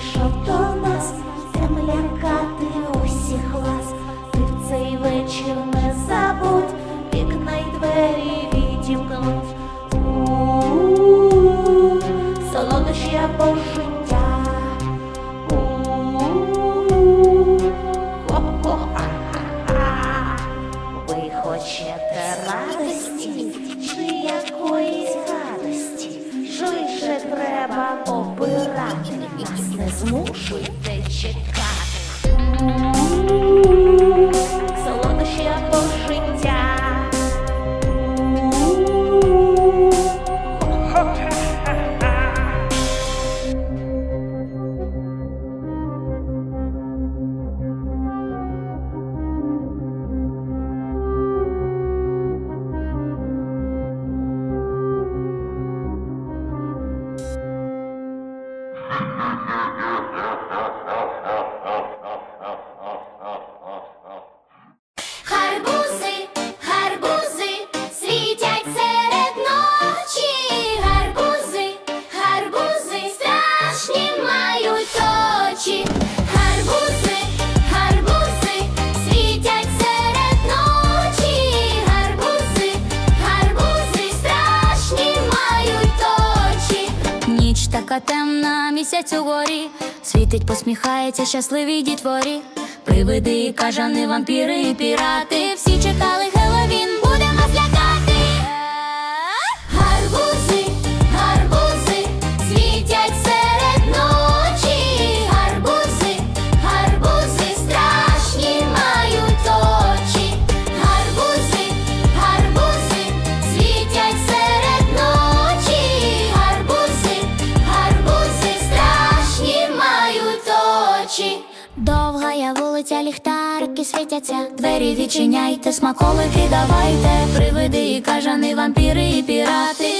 прийшов до нас, Там лякати усіх вас, ти в цей вечір не забудь, вікна й двері відімкнуть. Солодощі я пожить. Не змушуйте чекати. Ніч темна, місяць угорі, світить, посміхається щасливі дітворі. Привиди, кажани, вампіри і пірати. Всі чекали вулиця, ліхтарики світяться. Двері відчиняйте, смаколики давайте. Привиди, і кажани, вампіри і пірати.